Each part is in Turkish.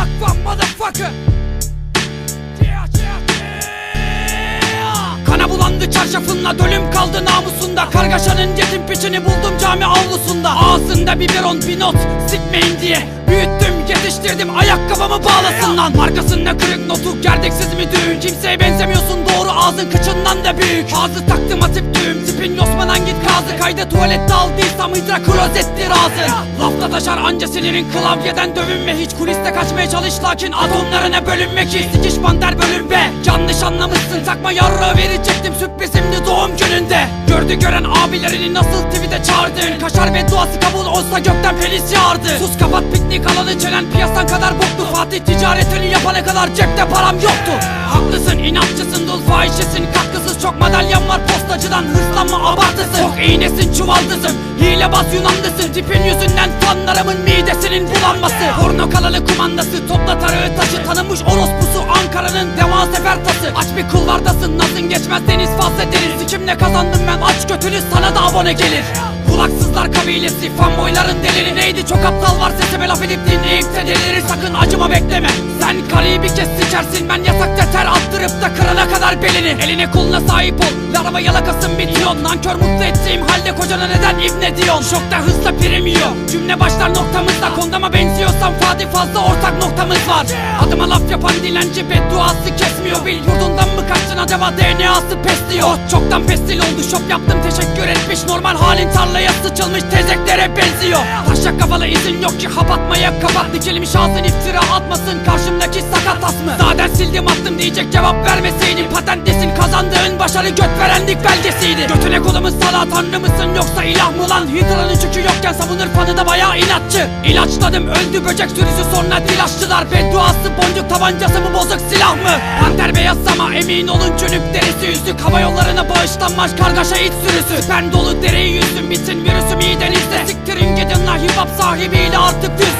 One motherfucker. Yeah, bulandı çarşafınla dölüm kaldı namusunda. Kargaşanın yetim piçini buldum cami avlusunda. Ağzında biberon bir not sikmeyin diye. Büyüttüm yetiştirdim ayakkabımı bağlasın lan. Markasında kırık notu gerdeksiz mi düğün? Kimseye benzemiyorsun doğru ağzın kıçından da büyük. Ağzı taktım atıp düğüm tipin yosmadan git kazı. Kayda tuvalette aldıysam hidra klozettir ağzın Lafta taşar anca sinirin klavyeden dövünme. Hiç kuliste kaçmaya çalış lakin atomlarına bölünme ki. Sikiş banter bölün be. Yanlış anlamışsın takma yarra verecektim sürprizimdi doğum gününde. Gördü gören abilerini nasıl tweet'e çağırdın Kaşar ve duası kabul olsa gökten penis yağardı. Sus kapat piknik alanı çenen piyasan kadar boktu. Fatih ticaretini yapana kadar cepte param yoktu. Haklısın inatçısın dul fahişesin. Katkısız Çok madalyan var postacıdan hırslanma abartısın. Çok iğnesin çuvaldızım Hilebaz Yunanlısın. Tipin yüzünden fanlarımın midesinin bulanması. Porno kanalı kumandası. Topla tarağı taşı Tanınmış orospusu Ankara'nın deva sefer tası Aç bir kulvardasın nazın geçmez. Deniz fazla deniz Kimle kazandım ben. Aç götünü sana da abone gelir Kulaksızlar kabilesi fanboyların deliri neydi? Çok aptal var sesime laf edip dinleyip de delirir Sakın acıma bekleme. Sen kaleyi bir kez sikersin ben yasakta ter attırıp da kırana kadar belini. Eline koluna sahip ol larva yalakasın bitiyor Nankör mutlu ettiğim halde kocana neden ibne diyorsun? Şokta hızla prim yiyor Cümle başlar noktamızda kondama benziyorsam Fadi fazla ortak noktamız var. Adıma laf yapan dilenci bedduası kesmiyor. Bil yurdundan mı kaçtın? Acaba DNA'sı pes diyor Çoktan pestil oldu şop yaptım teşekkür etmiş. Normal halin tarlaya sıçılmış tezeklere benziyor. Taşak kafalı izin yok ki hap atmaya kapat Dikilmiş ağzın iftira atmasın karşımdaki sakat as mı Zaten sildim attım diyecek cevap vermeseydin. Patentlisin kazandığın başarı göt verenlik belgesiydi. Götüne kolumun sala tanrı mısın yoksa ilah mı lan? Hidra'nın çükü yokken savunur fanı da bayağı inatçı. İlaçladım öldü böcek sürüsü sonra dilaşçılar Bedduası boncuk tabancası mı bozuk silah mı? Panter beyaz ama emin olun çönük derisi yüzük. Hava yollarına bağışlanmaz kargaşa iç sürüsü. Ben dolu dereyi yüzdüm bitin virüsü midenizde Siktirin gidin la hip hop sahibiyle artık düz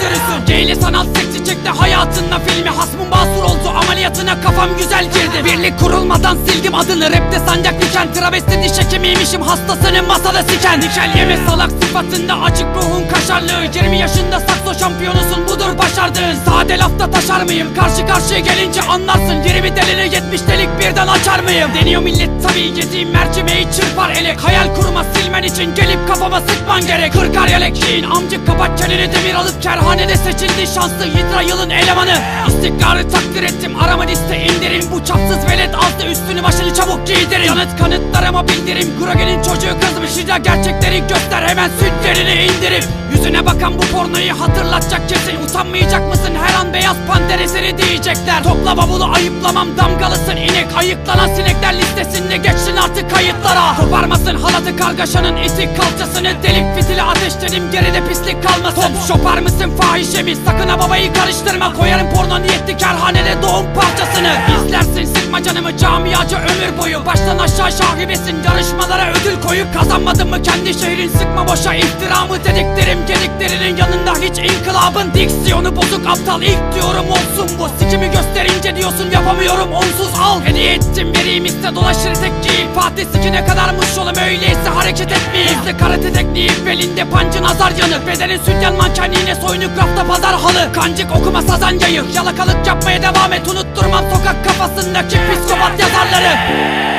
Geyli sanat seksi çekti hayatınla filmi Hasmım basur oldu. Ameliyatına kafam güzel girdi. Birlik kurulmadan sildim adını rapte sancak diken. Travesti diş hekimiymişim hastasını masada siken. Dikel yeme salak sıfatında açık ruhun kaşarlığı. 20 yaşında sakso şampiyonusun budur başardığın Sade lafta taşar mıyım? Karşı karşıya gelince anlarsın. 20 delini 70 delik birden açar mıyım? Deniyor millet tabii yediğim mercimeği çırpar elek. Hayal kurma silmen için gelip kafama sıkman gerek. Kırkar yelek giyin amcık kapat çeneni. Demir alıp kerhanede seçildi şanslı hidra yılın elemanı. İstikrarı takdir ettim arama liste indirim. Bu çapsız velet azdı üstünü başını çabuk giydirin. Yanıt kanıtlarıma bildirim. Groge'nin çocuğu kızmış hidra gerçekleri göster. Hemen sütlerini indirip Yüzüne bakan bu pornoyu hatırlatacak kesin Utanmayacak mısın? Her an beyaz panter eseri diyecekler. Topla bavulu ayıplamam damgalısın. İnek Ayıklanan sinekler listesinde geçsin artık kayıtlara. Koparmasın halatı kargaşanın itik kalçasını. Delik fitili ateşledim geride pislik kalmasın. Top şopar mısın fahişemi sakın ha babayı karıştırma. Koyarım porno niyetli kerhanede doğum parçasını. İzlersin sıkma canımı camiaca ömür boyu. Baştan aşağı şahibesin yarışmalara ödül koyup Kazanmadın mı? Kendi şehrin sıkma boşa iftiramı dediklerim Gediklerinin yanında hiç inkılabın. Diksiyonu bozuk aptal. İlk diyorum olsun bu. Sikimi gösterince diyorsun yapamıyorum onsuz al. Hediye ettim iste dolaşır tek giyip Fatih sikine kadarmış oğlum öyleyse hareket etmeyeyim. Hızlı karate tekniği belinde pancı nazar yanık Bedenin sütyen manken yine soyunuk rafta pazar halı. Kancık okuma sazan yayık Yalakalık yapmaya devam et. Unutturmam sokak kafasındaki psikopat yazarları